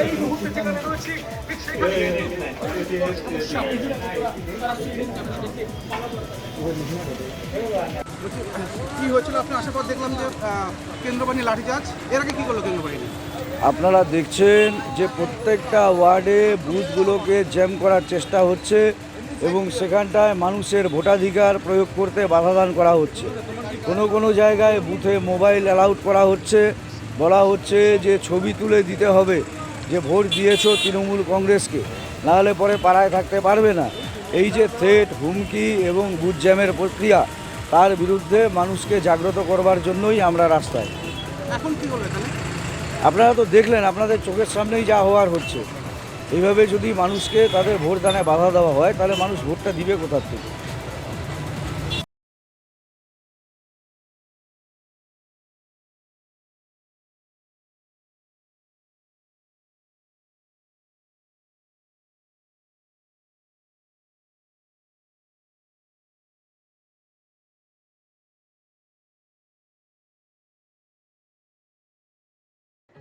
এই মুহূর্তে কি হয়েছিল? আপনি আসার পর দেখলাম যে কেন্দ্রবাহিনী লাঠিচার্জ এর আগে কি করল কেন্দ্রবাহিনী? আপনারা দেখছেন যে প্রত্যেকটা ওয়ার্ডে বুথগুলোকে জ্যাম করার চেষ্টা হচ্ছে এবং সেখানটায় মানুষের ভোটাধিকার প্রয়োগ করতে বাধাদান করা হচ্ছে। কোনো কোনো জায়গায় বুথে মোবাইল অ্যালাউড করা হচ্ছে। বলা হচ্ছে যে ছবি তুলে দিতে হবে যে ভোট দিয়েছ তৃণমূল কংগ্রেসকে। নাহলে পরে পাড়ায় থাকতে পারবে না। এই যে থ্রেট হুমকি এবং বুথ জ্যামের প্রক্রিয়া, তার বিরুদ্ধে মানুষকে জাগ্রত করবার জন্যই আমরা রাস্তায়। এখন কি আপনারা তো দেখলেন, আপনাদের চোখের সামনেই যা হওয়ার হচ্ছে। এইভাবে যদি মানুষকে তাদের ভোটদানে বাধা দেওয়া হয়, তাহলে মানুষ ভোটটা দিবে কোথার থেকে?